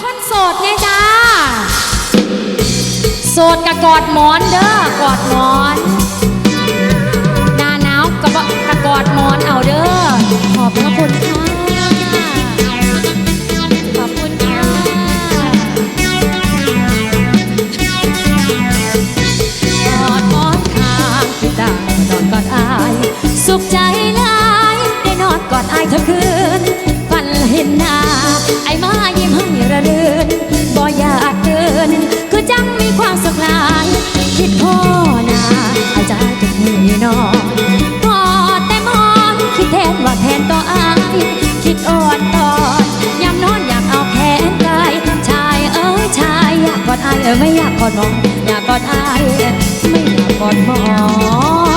คนโสดเนี่ยจ้า โสดกะกอดหมอนเด้อกอดหมอนหน้าหนาวกะบกะกอดหมอนเอาเด้อขอบพระคุณค่ะขอบคุณค่ะกอดหมอนทางพี่ตานอนกอดอาย สุขใจหลายได้นอนกอดอายทั้งคืน ไม่อยากกอดมอง อยากกอดอายไม่อยากกอดหมอ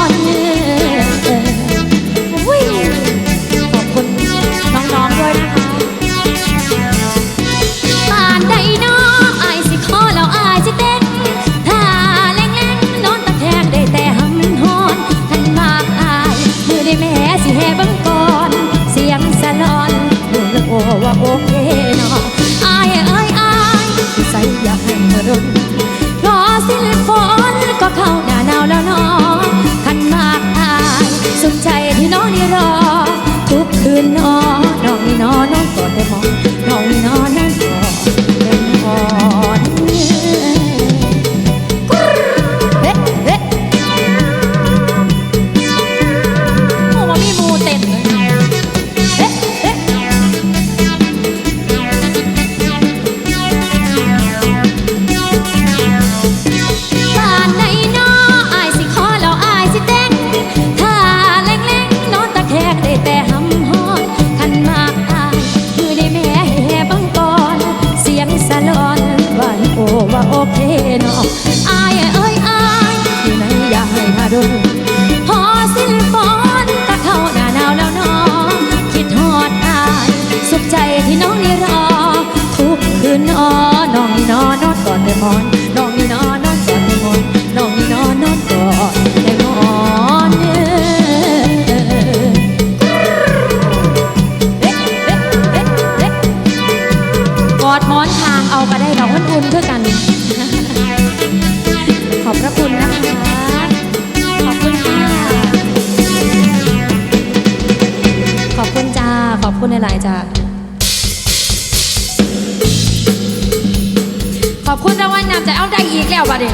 คุณจะว่ายน้ำจะเอาได้อีกแล้วบัดนี้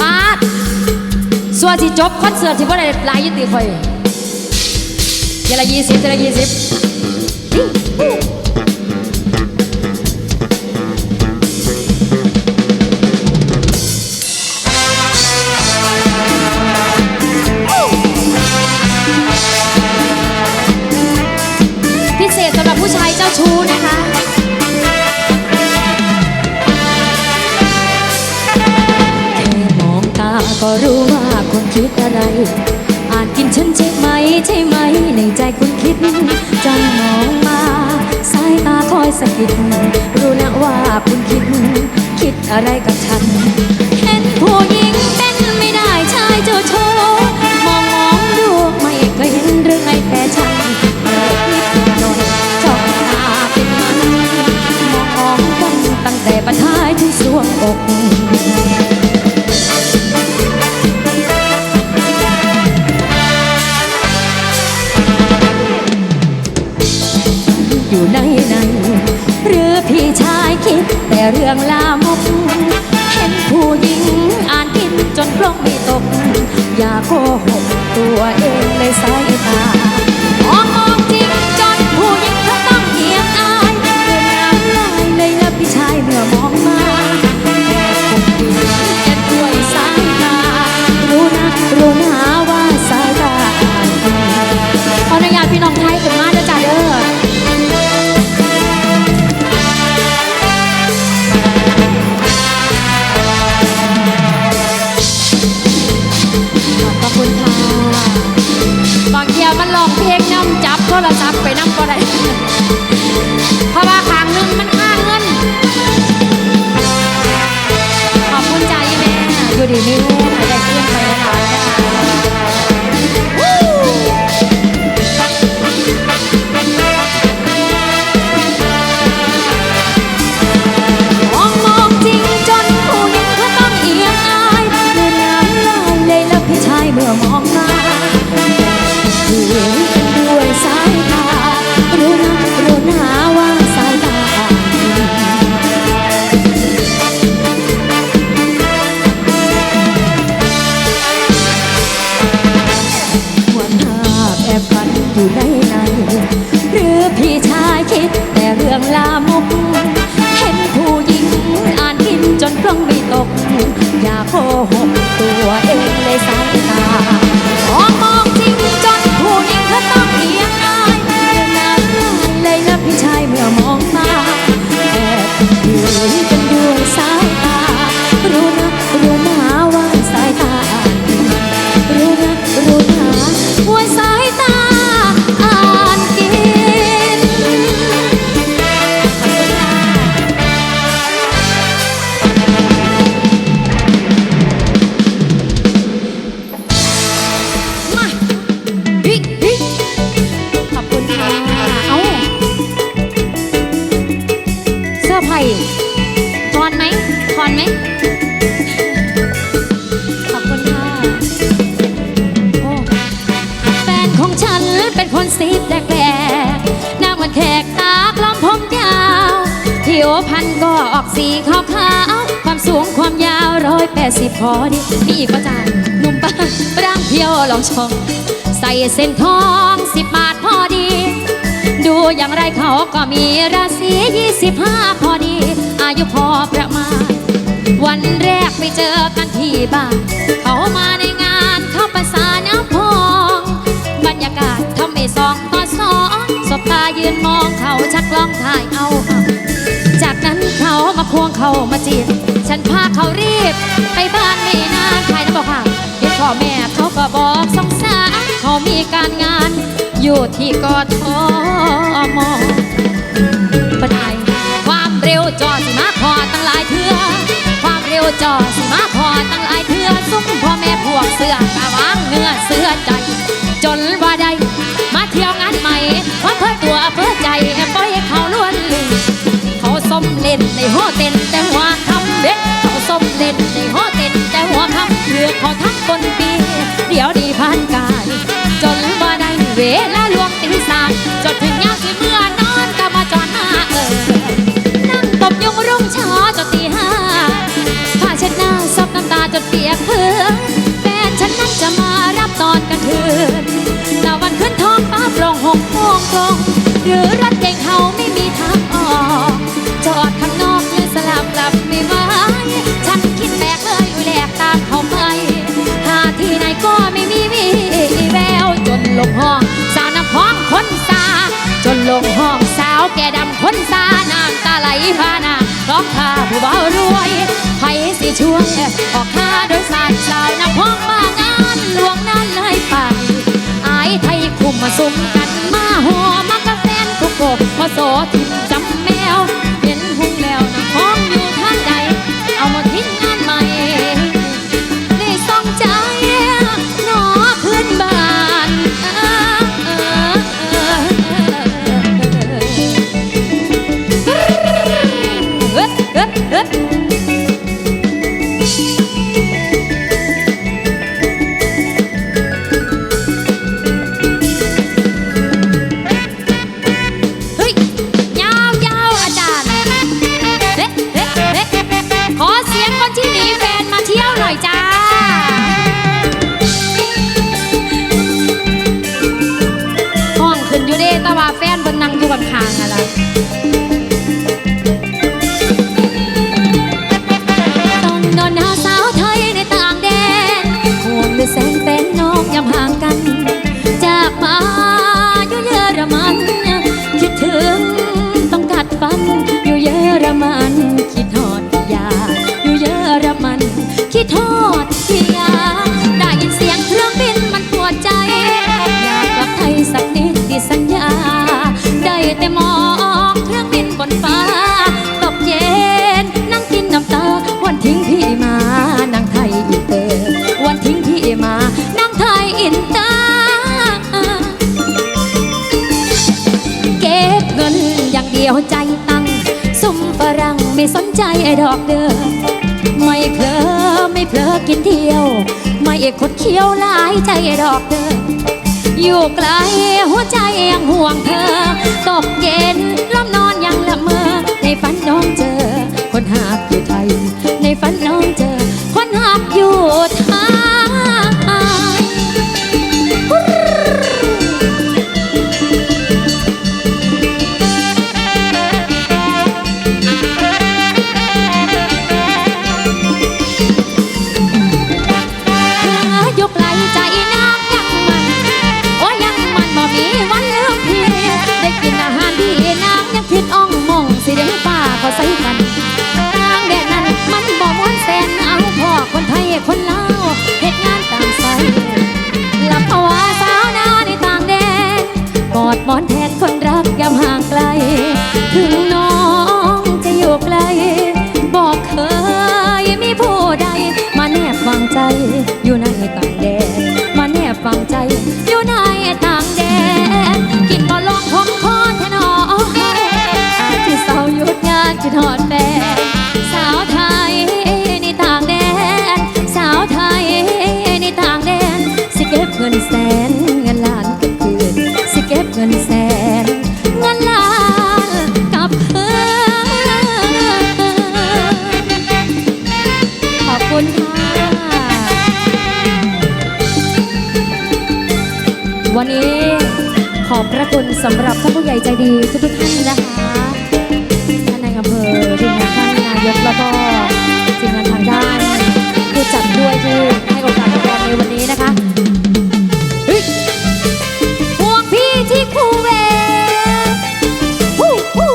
ปาดสัวที่จบคอนเสิร์ตที่บ่ได้ลายยืนตีคอยเจละยี่สิบเจละยี่สิบพิเศษสำหรับผู้ชายเจ้าชู้นะคะ คุณคิดอะไร อ่านกินฉันใช่ไหมใช่ไหม ในใจคุณคิดจ้องมองมาสายตาคอยสะกิดรู้นะว่าคุณคิด คิดอะไรกับฉัน เห็นผู้หญิงเป็นไม่ได้ชายเจ้าชู้างเทียมันลองเพลงน้ำจับโทรศัพท์ไปน้ำก็ได้เพราะว่าครั้งนึงมันค่างเงิน ขอบคุณใจแม่อยู่ดีไม่แม่หายใจเที่ยงไปนะคะเมื่อมองหน้า you. ออกสีขาวขาวความสูงความยาวร้อยแปดสิบพอดีนี่กประจานหนุ่มปังร่างเพียวลองชมใส่เส้นทองสิบบาทพอดี ดูอย่างไรเขาก็มีราศียี่สิบห้าพอดี อายุพอประมาณ วันแรกไปเจอกันที่บ้านเขามาในงานเข้าภาษาน้ำพองบรรยากาศทำให้สองต่อสองสบตายืนมองเขาชักล้องถ่ายเอา ควงเขามาจีบ ฉันพาเขารีบ ไปบ้านไม่นานใครนะบอกค่ะเห็นพ่อแม่เขาก็บอกสงสารเขามีการงาน อยู่ที่กทมปัจจัความเร็วจอดสิมาพอตั้งหลายเทือความเร็วจอดสิมาพอตั้งหลายเทือซุ้มพ่อแม่พวกเสื้อกาวางเงื้อเสื้อใจ จนว่าได้มาเที่ยวงานใหม่ว่าเพื่อตัว ข้าผู้เบารวยไผสิช่วยออกข้าโดยสารสาวนับห้องมางานหลวงนั้นให้ไปอายไทยคุมมาสุมกันมาหอมากระแสนกุกกพอโสที ไม่สนใจไอ้ดอกเดิมไม่เพลอไม่เพลอกินเที่ยว ไม่เอกคดเคี้ยวลายใจไอ้ดอกเดิมอยู่ไกลหัวใจยังห่วงเธอ ตกเย็นล วันนี้ขอบพระคุณสำหรับท่านผู้ใหญ่ใจดีทุกๆท่านนะคะท่านนายอำเภอทีมงานท่านนายกแล้วก็ทีมงานทางด้านผู้จัดด้วยที่ให้โอกาสเราในวันนี้นะคะพวกพี่ที่คูเวตฮู้ฮู้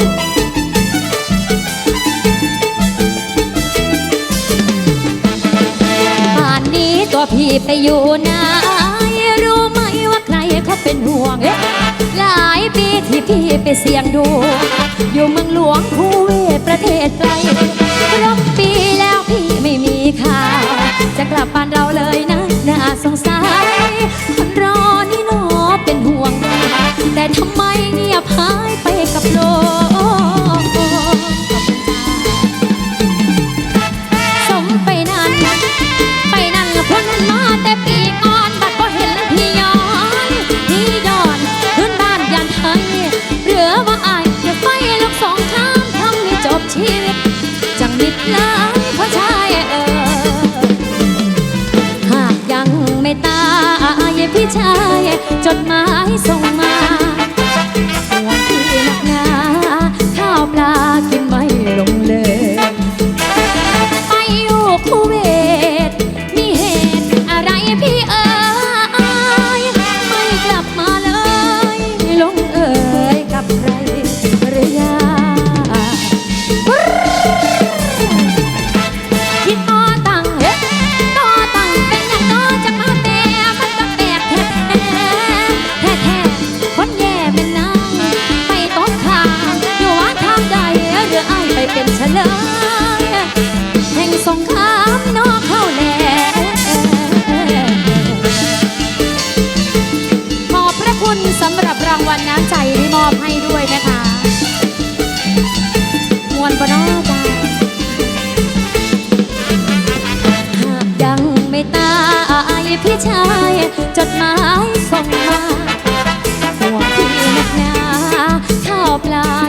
ป่านนี้ตัวพี่ไปอยู่ไหน เขาเป็นห่วง หลายปีที่พี่ไปเสี่ยงดู อยู่เมืองหลวงคูเวตประเทศไกลครบปีแล้วพี่ไม่มีข่าว จะกลับบ้านเราเลยนะน่าสงสารคนรอนี่หนอเป็นห่วง แต่ทำไมเงียบหายไปกับโลก เป็นเฉลยแห่งสงครามนอกเข้าแลขอบพระคุณสำหรับรางวัลน้ำใจที่มอบให้ด้วยนะคะมวลปนอจ้าหากยังไม่ตายพี่ชายจดหมายส่งมาห่วงพี่นักหนาข้าวปลา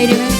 สู้